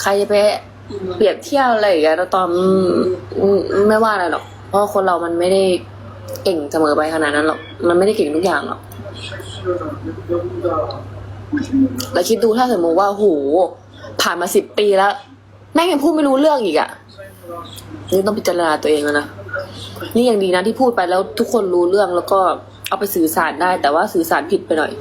ใครจะไปเปรียบเทียบอะไรอย่างเงี้ยตอมอืมไม่ว่าอะไรหรอก เพราะคนเรามันไม่ได้เก่งเสมอไปขนาดนั้นหรอก มันไม่ได้เก่งทุกอย่างหรอกแล้วคิดดูถ้าสมมติว่าโหผ่านมาสิบปีแล้ว แม่งยังพูดไม่รู้เรื่องอีกอะนี่ต้องพิจารณาตัวเองแล้วนะ นี่ยังดีนะที่พูดไปแล้วทุกคนรู้เรื่องแล้วก็เอาไปสื่อสารได้ แต่ว่าสื่อสารผิดไปหน่อย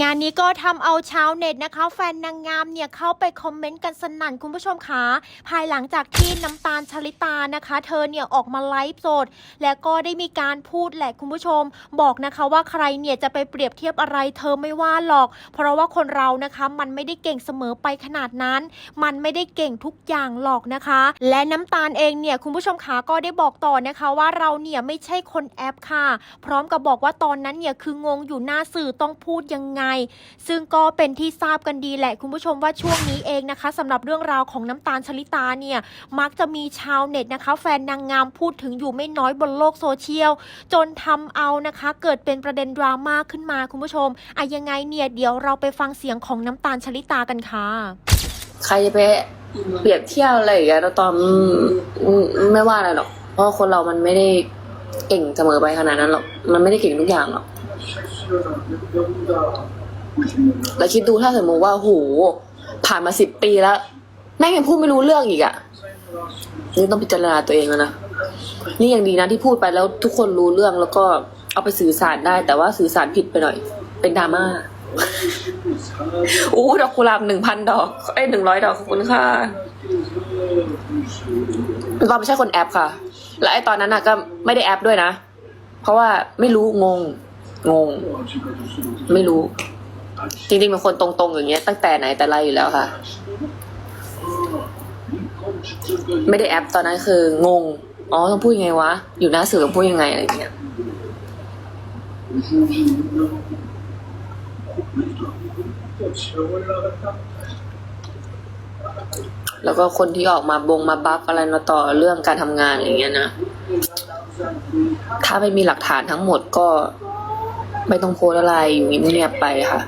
งานนี้ก็ทำเอาชาวเน็ตนะคะ แฟนนางงามเนี่ยเข้าไปคอมเมนต์กันสนั่นคุณผู้ชมคะภายหลังจากที่น้ำตาลชลิตานะคะ เธอเนี่ยออกมาไลฟ์สด และก็ได้มีการพูดแหละคุณผู้ชม บอกนะคะว่าใครเนี่ยจะไปเปรียบเทียบอะไรเธอไม่ว่าหรอก เพราะว่าคนเรานะคะมันไม่ได้เก่งเสมอไปขนาดนั้น มันไม่ได้เก่งทุกอย่างหรอกนะคะ และน้ำตาลเองเนี่ยคุณผู้ชมคะก็ได้บอกต่อนะคะว่าเราเนี่ยไม่ใช่คนแอปค่ะ พร้อมกับบอกว่าตอนนั้นเนี่ยคืองงอยู่หน้าสื่อต้องพูดยังไงซึ่งก็เป็นที่ทราบกันดีแหละคุณผู้ชมว่าช่วงนี้เองนะคะสำหรับเรื่องราวของน้ำตาลชลิตาเนี่ยมักจะมีชาวเน็ตนะคะ แฟนนางงามพูดถึงอยู่ไม่น้อยบนโลกโซเชียล จนทำเอานะคะ เกิดเป็นประเด็นดราม่าขึ้นมาคุณผู้ชมอะยังไงเนี่ยเดี๋ยวเราไปฟังเสียงของน้ำตาลชลิตากันค่ะใครจะไปเปรียบเทียบอะไรอย่างเงี้ยตอมอืมไม่ว่าอะไรหรอก เพราะคนเรามันไม่ได้เก่งเสมอไปขนาดนั้นหรอก มันไม่ได้เก่งทุกอย่างหรอก แล้วคิดดูถ้าสมมติว่าโหผ่านมาสิบปีแล้ว แม่งยังพูดไม่รู้เรื่องอีกอะนี่ต้องพิจารณาตัวเองแล้วนะ นี่ยังดีนะที่พูดไปแล้วทุกคนรู้เรื่องแล้วก็เอาไปสื่อสารได้ แต่ว่าสื่อสารผิดไปหน่อย เป็นดราม่าอู้ดอกกุหลาบหนึ่งพันดอกเอ้ยหนึ่งร้อยดอกขอบคุณค่ะเราไม่ใช่คนแอปค่ะ และไอ้ตอนนั้นน่ะก็ไม่ได้แอปด้วยนะ เพราะว่าไม่รู้งง งง ไม่รู้ จริงๆเป็นคนตรงๆอย่างเงี้ยตั้งแต่ไหนแต่ไรอยู่แล้วค่ะ ไม่ได้แอปตอนนั้นคืองง อ๋อต้องพูดยังไงวะ อยู่หน้าสื่อต้องพูดยังไงอะไรเงี้ยแล้วก็คนที่ออกมาบงมาบัฟอะไรมาต่อเรื่องการทำงานอย่างเงี้ยนะ ถ้าไม่มีหลักฐานทั้งหมดก็ ไม่ต้องโพสต์อะไรอยู่เงียบๆไปค่ะ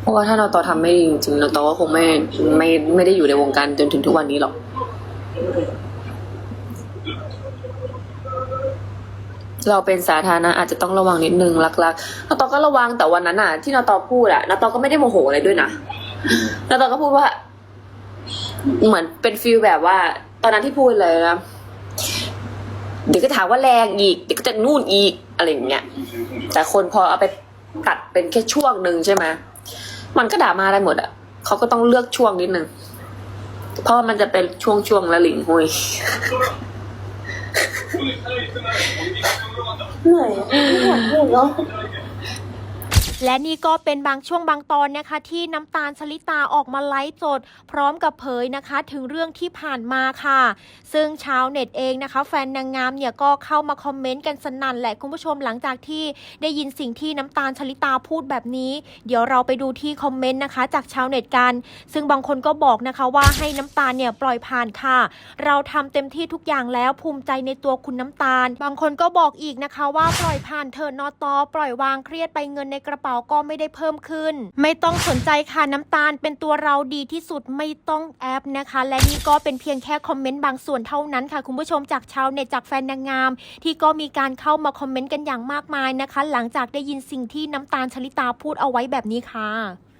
เพราะว่าถ้าเราต่อทำไม่ดีจริงๆเราต่อก็คงไม่ไม่ไม่ได้อยู่ในวงการจนถึงทุกวันนี้หรอก เราเป็นสาธารณะอาจจะต้องระวังนิดนึงลักๆนาตอก็ระวังแต่วันนั้นอะ ที่นาตอพูดอะนาตอก็ไม่ได้โมโหอะไรด้วยนะนาตอก็พูดว่า เหมือนเป็นฟิลแบบว่า ตอนนั้นที่พูดเลยนะ เดี๋ยวก็ถามว่าแรงอีก เดี๋ยวก็จะนู่นอีกอะไรอย่างเงี้ย แต่คนพอเอาไปตัดเป็นแค่ช่วงหนึ่งใช่ไหมมันก็ด่ามาได้หมดอะเขาก็ต้องเลือกช่วงนิดนึงเพราะว่ามันจะเป็นช่วงช่วงๆและหลิงหุยเหนื่อยไม่อยากพูดแล้ว และนี่ก็เป็นบางช่วงบางตอนนะคะ ที่น้ำตาลชลิตาออกมาไลฟ์สดพร้อมกับเผยนะคะ ถึงเรื่องที่ผ่านมาค่ะ ซึ่งชาวเน็ตเองนะคะ แฟนนางงามเนี่ยก็เข้ามาคอมเมนต์กันสนั่นแหละคุณผู้ชมหลังจากที่ได้ยินสิ่งที่น้ำตาลชลิตาพูดแบบนี้ เดี๋ยวเราไปดูที่คอมเมนต์นะคะ จากชาวเน็ตกัน ซึ่งบางคนก็บอกนะคะว่าให้น้ำตาลเนี่ยปล่อยผ่านค่ะ เราทำเต็มที่ทุกอย่างแล้วภูมิใจในตัวคุณน้ำตาล บางคนก็บอกอีกนะคะว่าปล่อยผ่านเถิดนอตอปล่อยวางเครียดไปเงินในกระเป๋าก็ไม่ได้เพิ่มขึ้น ไม่ต้องสนใจค่ะน้ำตาลเป็นตัวเราดีที่สุดไม่ต้องแอปนะคะ และนี่ก็เป็นเพียงแค่คอมเมนต์บางส่วนเท่านั้นค่ะ คุณผู้ชมจากชาวเน็ตจากแฟนนางงาม ที่ก็มีการเข้ามาคอมเมนต์กันอย่างมากมายนะคะ หลังจากได้ยินสิ่งที่น้ำตาลชลิตาพูดเอาไว้แบบนี้ค่ะ